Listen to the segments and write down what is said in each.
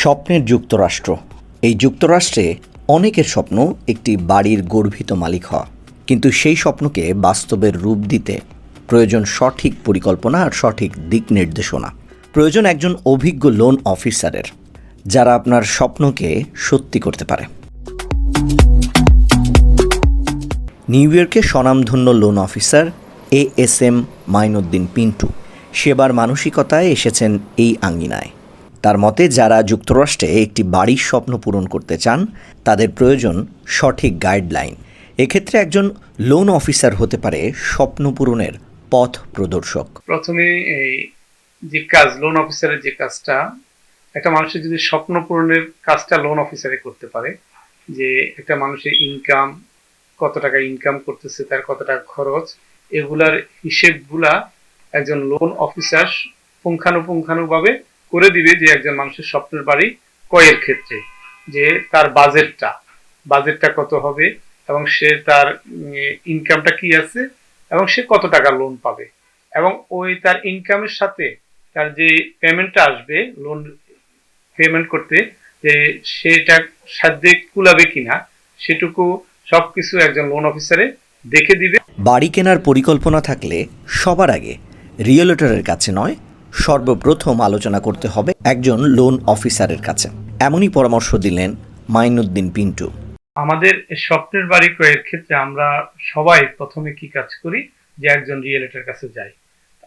স্বপ্নের যুক্তরাষ্ট্র। এই যুক্তরাষ্ট্রে অনেকের স্বপ্ন একটি বাড়ির গর্বিত মালিক হওয়া। কিন্তু সেই স্বপ্নকে বাস্তবের রূপ দিতে প্রয়োজন সঠিক পরিকল্পনা আর সঠিক দিক নির্দেশনা। প্রয়োজন একজন অভিজ্ঞ লোন অফিসারের যারা আপনার স্বপ্নকে সত্যি করতে পারে। নিউ ইয়র্কে স্বনামধন্য loan officer A S M Mainuddin Pintu. সেবার মানসিকতায় এসেছেন এই আঙ্গিনায়। তার মতে, যারা যুক্তরাষ্ট্রে একটি বাড়ির স্বপ্ন পূরণ করতে চান, তাদের প্রয়োজন সঠিক গাইডলাইন। এক্ষেত্রে একজন লোন অফিসার হতে পারে স্বপ্ন পূরণের পথ প্রদর্শক। প্রথমে এই যে কাজ, লোন অফিসারের যে কাজটা, একটা মানুষের যদি স্বপ্ন পূরণের কাজটা লোন অফিসারে করতে পারে, যে একটা মানুষের ইনকাম কত টাকা ইনকাম করতেছে, তার কত টাকা খরচ, এগুলার হিসেবগুলা একজন লোন অফিসার পুঙ্খানুপুঙ্খানুভাবে করে দিবে যে একজন মানুষের স্বপ্নের বাড়ি কয়ের ক্ষেত্রে, যে তার বাজেটটা বাজেটটা কত হবে এবং সে তার ইনকামটা কি আছে এবং সে কত টাকা লোন পাবে এবং ওই তার ইনকামের সাথে তার যে পেমেন্টটা আসবে লোন পেমেন্ট করতে, যে সেটা সাধ্যে কুলাবে কিনা, সেটুকু সবকিছু একজন লোন অফিসারে দেখে দিবে। বাড়ি কেনার পরিকল্পনা থাকলে সবার আগে রিয়েলটরের কাছে নয় সর্বপ্রথম আলোচনা করতে হবে একজন লোন অফিসারের কাছে। এমনই পরামর্শ দিলেন মাইনুদ্দিন পিন্টু। আমাদের স্বপ্নের বাড়ি ক্রয়ের ক্ষেত্রে আমরা সবাই প্রথমে কি কাজ করি? যে একজন রিয়েলেটের কাছে যাই।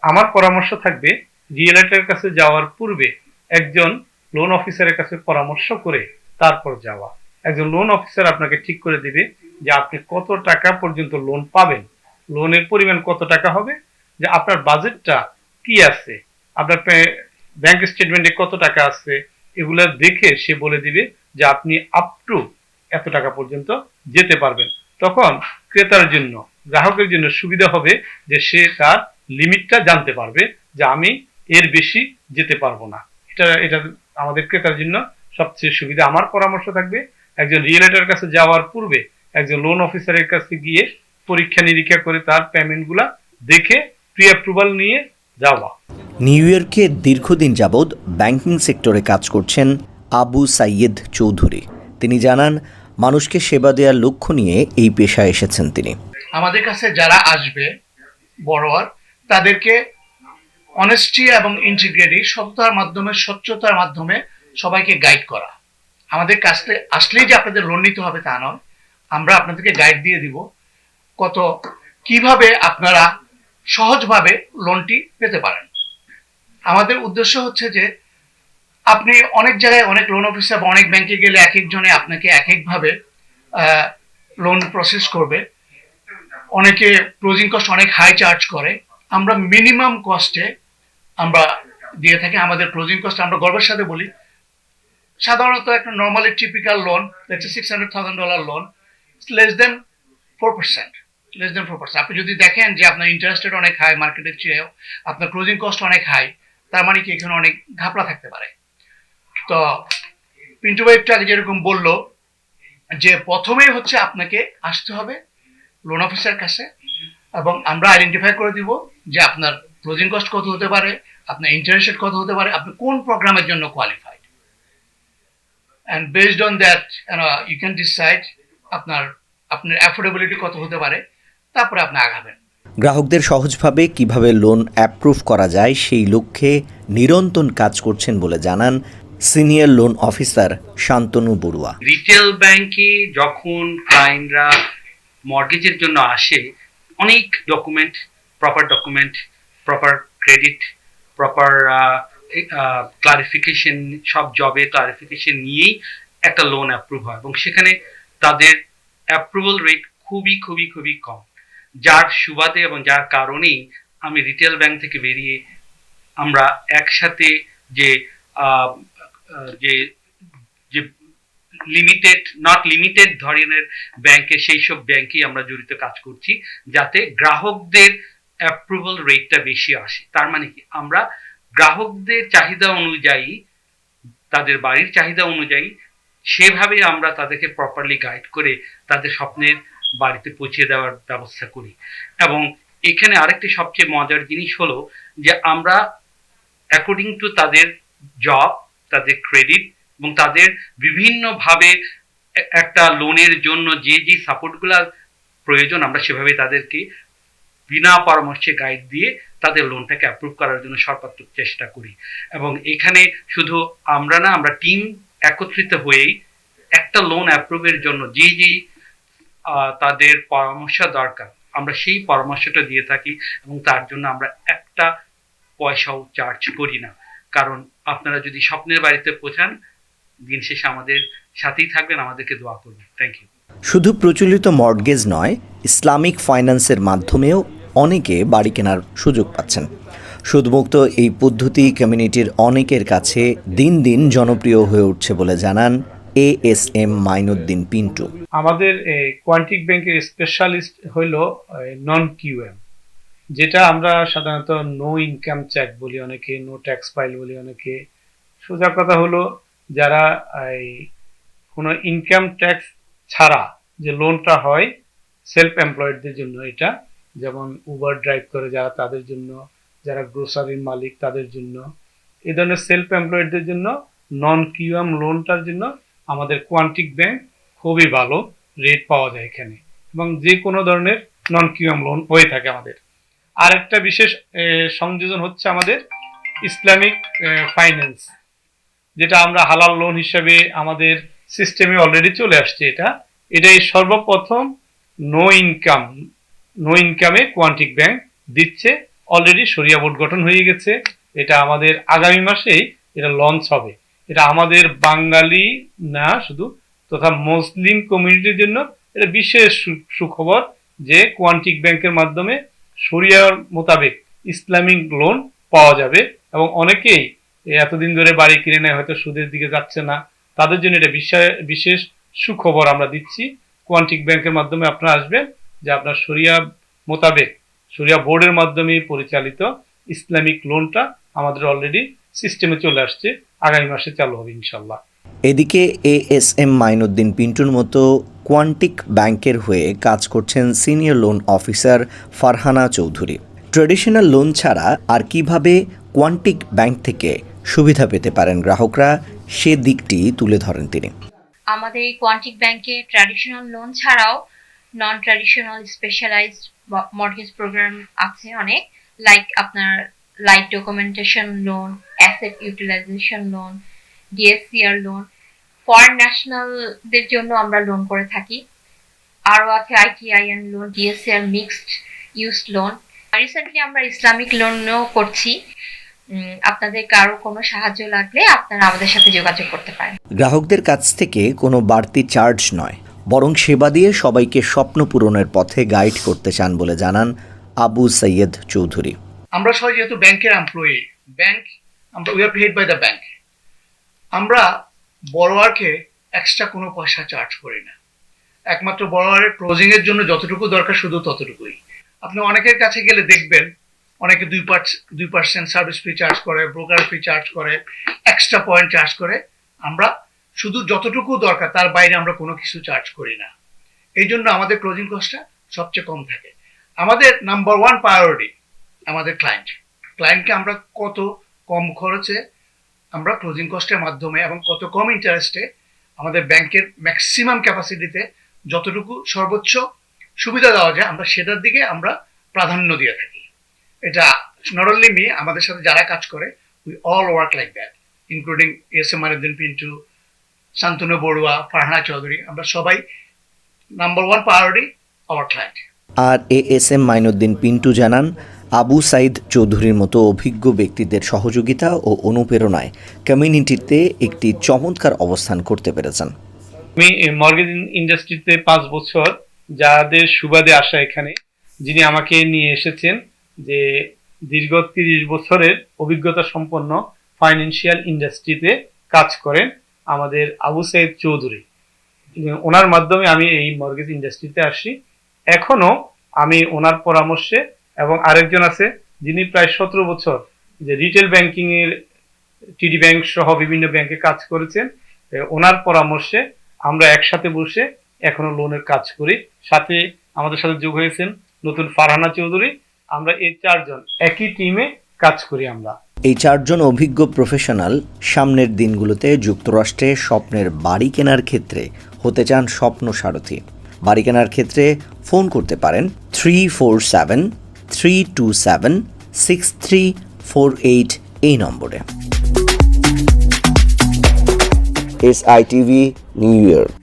আমার পরামর্শ থাকবে, রিয়েলেটের কাছে যাওয়ার পূর্বে একজন লোন অফিসারের কাছে পরামর্শ করে তারপর যাওয়া। একজন লোন অফিসার আপনাকে ঠিক করে দিবে যে আপনি কত টাকা পর্যন্ত লোন পাবেন। লোনের পরিমাণ কত টাকা হবে? যে আপনার বাজেটটা কি আছে? আপনার ব্যাংক স্টেটমেন্টে কত টাকা আছে, এগুলা দেখে সে বলে দিবে যে আপনি আপ টু এত টাকা পর্যন্ত যেতে পারবেন। তখন ক্রেতার জন্য, গ্রাহকের জন্য সুবিধা হবে যে সে তার লিমিটটা জানতে পারবে যে আমি এর বেশি যেতে পারব না। এটা এটা আমাদের ক্রেতার জন্য সবচেয়ে সুবিধা। আমার পরামর্শ থাকবে, একজন রিয়েলেটার কাছে যাওয়ার পূর্বে একজন লোন অফিসারের কাছে গিয়ে পরীক্ষা নিরীক্ষা করে তার পেমেন্টগুলা দেখে প্রি অ্যাপ্রুভাল নিয়ে যাওয়া। নিউ ইয়র্কে দীর্ঘদিন যাবৎ ব্যাংকিং সেক্টরে কাজ করছেন আবু সাইয়েদ চৌধুরী। তিনি জানান মানুষকে সেবা দেওয়ার লক্ষ্য নিয়ে এই পেশায় এসেছেন তিনি। আমাদের কাছে যারা আসবে বড়োয়ার তাদেরকে অনেস্টি এবং ইন্টিগ্রিটি সততার মাধ্যমে স্বচ্ছতার মাধ্যমে সবাইকে গাইড করা। আমাদের কাছে আসলেই যে আপনাদের লোন নিতে হবে তা নয়। আমরা আপনাদেরকে গাইড দিয়ে দিব কত কীভাবে আপনারা সহজভাবে লোনটি পেতে পারেন। আমাদের উদ্দেশ্য হচ্ছে যে, আপনি অনেক জায়গায় অনেক লোন অফিসার বা অনেক ব্যাংকে গেলে এক একজনে আপনাকে এক একভাবে লোন প্রসেস করবে। অনেকে ক্লোজিং কস্ট অনেক হাই চার্জ করে। আমরা মিনিমাম কস্টে আমরা দিয়ে থাকি। আমাদের ক্লোজিং কস্ট আমরা গর্বের সাথে বলি। সাধারণত একটা normally typical loan six hundred thousand dollar loan less than four percent less than four percent আপনি যদি দেখেন যে আপনার ইন্টারেস্ট রেট অনেক হাই মার্কেটের চেয়েও, আপনার ক্লোজিং কস্ট অনেক হাই তার মানে কি এখানে অনেক ঘাপলা থাকতে পারে? তো পিন্টু ভাই একটু আগে যেরকম বলল যে প্রথমেই হচ্ছে আপনাকে আসতে হবে লোন অফিসার কাছে এবং আমরা আইডেন্টিফাই করে দিব যে আপনার ক্লোজিং কস্ট কত হতে পারে, আপনার ইন্টারেস্ট রেট কত হতে পারে, আপনি কোন প্রোগ্রামের জন্য qualified and based on that you can decide আপনার আপনার অ্যাফোর্ডেবিলিটি কত হতে পারে তারপরে আপনি আগাবেন। গ্রাহকদের সহজভাবে কীভাবে লোন অ্যাপ্রুভ করা যায় সেই লক্ষ্যে নিরন্তর কাজ করছেন বলে জানান senior loan officer Shantanu Barua. Retail ব্যাংকে যখন ক্লায়েন্টরা মর্গেজের জন্য আসে অনেক document proper document proper credit proper clarification সব জবে ক্লারিফিকেশন নিয়েই একটা লোন অ্যাপ্রুভ হয় এবং সেখানে তাদের অ্যাপ্রুভাল রেট খুবই খুবই খুবই কম। যার সুবাদে এবং যার কারণেই আমি রিটেল ব্যাংক থেকে বেরিয়ে আমরা একসাথে যে যে যে লিমিটেড নট লিমিটেড ধরনের ব্যাংকে সেই সব ব্যাংকেই আমরা জড়িত কাজ করছি যাতে গ্রাহকদের অ্যাপ্রুভাল রেটটা বেশি আসে। তার মানে কি? আমরা গ্রাহকদের চাহিদা অনুযায়ী, তাদের বাড়ির চাহিদা অনুযায়ী সেভাবে আমরা তাদেরকে প্রপারলি গাইড করে তাদের স্বপ্নের বাড়িতে পৌঁছে দেওয়ার ব্যবস্থা করি। এবং এখানে আরেকটি সবচেয়ে মজার জিনিস হলো যে আমরা অ্যাকর্ডিং টু তাদের জব তাদের ক্রেডিট এবং তাদের বিভিন্নভাবে একটা লোনের জন্য যে যে সাপোর্টগুলো প্রয়োজন আমরা সেভাবে তাদেরকে বিনা পরামর্শে গাইড দিয়ে তাদের লোনটাকে অ্যাপ্রুভ করার জন্য সর্বাত্মক চেষ্টা করি। এবং এখানে শুধু আমরা না আমরা টিম একত্রিত হয়েই একটা লোন অ্যাপ্রুভের জন্য যে যে আহ, তাদের পরামর্শ দরকার। আমরা সেই পরামর্শটা দিয়ে থাকি এবং তার জন্য আমরা একটা পয়সাও চার্জ করি না। কারণ আপনারা যদি স্বপ্নের বাড়িতে পৌঁছান, দিন শেষে আমাদের সাথেই থাকবেন, আমাদেরকে দোয়া করবেন। থ্যাংক ইউ শুধু প্রচলিত মর্টগেজ নয় ইসলামিক ফাইন্যান্সের মাধ্যমেও অনেকে বাড়ি কেনার সুযোগ পাচ্ছেন। সুদমুক্ত এই পদ্ধতি কমিউনিটির অনেকের কাছে দিন দিন জনপ্রিয় হয়ে উঠছে বলে জানান A S M Mainuddin Pintu. আমাদের কোয়ান্টিক ব্যাংকের স্পেশালিস্ট হইল নন কিউএম যেটা আমরা সাধারণত নো ইনকাম চেক বলি অনেকে নো ট্যাক্স ফাইল বলি অনেকে। সোজা কথা হলো, যারা এই কোনো ইনকাম ট্যাক্স ছাড়া যে লোনটা হয় সেলফ এমপ্লয়েডদের জন্য এটা, যেমন উবার ড্রাইভ করে যারা তাদের জন্য, যারা গ্রোসারির মালিক তাদের জন্য। এই ধরনের সেলফ এমপ্লয়েডদের জন্য নন কিউএম লোনটার জন্য আমাদের কোয়ান্টিক ব্যাংক খুবই ভালো রেট পাওয়া যায় এখানে এবং যে কোনো ধরনের নন কিউএম লোন হয়ে থাকে আমাদের। আরেকটা বিশেষ সংযোজন হচ্ছে আমাদের ইসলামিক ফাইন্যান্স যেটা আমরা হালাল লোন হিসেবে আমাদের সিস্টেমে অলরেডি চলে আসছে এটা। এটাই সর্বপ্রথম নো ইনকাম নো ইনকামে কোয়ান্টিক ব্যাংক দিচ্ছে। অলরেডি সরিয়া বোর্ড গঠন হয়ে গেছে। এটা আমাদের আগামী মাসেই এটা লঞ্চ হবে। এটা আমাদের বাঙালি না, শুধু, তথা মুসলিম কমিউনিটির জন্য এটা বিশেষ সুখবর যে কোয়ান্টিক ব্যাংকের মাধ্যমে শরিয়ার মোতাবেক ইসলামিক লোন পাওয়া যাবে এবং অনেকেই এতদিন ধরে বাড়ি কিনে নেয়, হয়তো সুদের দিকে যাচ্ছে না, তাদের জন্য এটা বিশা- বিশেষ সুখবর আমরা দিচ্ছি। কোয়ান্টিক ব্যাংকের মাধ্যমে আপনারা আসবেন, যে আপনার শরিয়া মোতাবেক, শরিয়া বোর্ডের মাধ্যমে পরিচালিত ইসলামিক লোনটা আমাদের অলরেডি সিস্টেমে চলে আসছে আগামী মাসে চালু হবে ইনশাল্লাহ। এদিকে এ এস এম মাইনুদ্দিন পিন্টুর মতো কোয়ান্টিক ব্যাংকের হয়ে কাজ করছেন senior loan officer Farhana Chowdhury. Traditional loan ছাড়া আর কীভাবে কোয়ান্টিক ব্যাংক থেকে সুবিধা পেতে পারেন গ্রাহকরা সে দিকটি তুলে ধরেন তিনি। আমাদের এই কোয়ান্টিক ব্যাংকে ট্র্যাডিশনাল লোন ছাড়াও non traditional specialised mortgage program আছে অনেক লাইক আপনার light documentation loan asset utilisation loan DSCR loan foreign ন্যাশনালদের জন্য আমরা লোন করে থাকি। আরও আছে ITIN loan DSCR mixed used loan recently আমরা ইসলামিক লোনও করছি। আপনাদের কারও কোনো সাহায্য লাগলে আপনারা আমাদের সাথে যোগাযোগ করতে পারেন। গ্রাহকদের কাছ থেকে কোনো বাড়তি চার্জ নয়, বরং সেবা দিয়ে সবাইকে স্বপ্ন পূরণের পথে গাইড করতে চান বলে জানান আবু সৈয়দ চৌধুরী। আমরা সবাই যেহেতু ব্যাংকের এমপ্লয়ি ব্যাংক আমরা we are paid by the bank আমরা বড়োয়ারকে এক্সট্রা কোনো পয়সা চার্জ করি না। একমাত্র বড়োয়ারের ক্লোজিংয়ের জন্য যতটুকু দরকার শুধু ততটুকুই। আপনি অনেকের কাছে গেলে দেখবেন, অনেকে দুই পার্স দুই পার্সেন্ট সার্ভিস ফি চার্জ করে ব্রোকার ফি চার্জ করে এক্সট্রা পয়েন্ট চার্জ করে। আমরা শুধু যতটুকু দরকার, তার বাইরে আমরা কোনো কিছু চার্জ করি না। এই জন্য আমাদের ক্লোজিং কস্টটা সবচেয়ে কম থাকে। আমাদের নাম্বার ওয়ান প্রায়োরিটি আমাদের ক্লায়েন্ট ক্লায়েন্টকে আমরা কত কম খরচে আমরা ক্লোজিং কস্টের মাধ্যমে এবং কত কম ইন্টারেস্টে আমাদের ব্যাংকের ম্যাক্সিমাম ক্যাপাসিটিতে যতটুকু সর্বোচ্চ সুবিধা দেওয়া যায়, আমরা সেটার দিকে আমরা প্রাধান্য দিয়ে থাকি। এটা নট অনলি মি আমাদের সাথে যারা কাজ করে we all work like that including S M Aruddin Pintu Shantanu Barua Farhana Chowdhury আমরা সবাই number one priority our client R A S M Mainuddin Pintu জানান, আবু সাইদ চৌধুরীর মতো অভিজ্ঞ ব্যক্তিদের সহযোগিতা ও অনুপ্রেরণায় কমিউনিটিতে একটি চমৎকার অবস্থান করতে পেরেছেন। আমি মর্গেজ ইন্ডাস্ট্রিতে পাঁচ বছর যাদের সুবাদে আসা এখানে, যিনি আমাকে নিয়ে এসেছেন যে দীর্ঘ তিরিশ বছরের অভিজ্ঞতা সম্পন্ন ফাইন্যান্সিয়াল ইন্ডাস্ট্রিতে কাজ করেন আমাদের আবু সাইদ চৌধুরী। ওনার মাধ্যমে আমি এই মর্গেজ ইন্ডাস্ট্রিতে আসি। এখনও আমি ওনার পরামর্শে এবং আরেকজন আছে, যিনি প্রায় সতেরো বছর যে রিটেল ব্যাংকিং এর টিডি ব্যাংক সহ বিভিন্ন ব্যাংকে কাজ করেছেন ওনার পরামর্শে আমরা একসাথে বসে এখনও লোনের কাজ করি। সাথে আমাদের সাথে যোগ হয়েছেন নতুন ফারহানা চৌধুরী। আমরা এই চারজন, একই টিমে কাজ করি আমরা। এই চারজন অভিজ্ঞ প্রফেশনাল সামনের দিনগুলোতে যুক্তরাষ্ট্রে স্বপ্নের বাড়ি কেনার ক্ষেত্রে হতে চান স্বপ্ন সারথি। বাড়ি কেনার ক্ষেত্রে ফোন করতে পারেন three four seven, three two seven, six three four eight এই নম্বরে। S I TV New York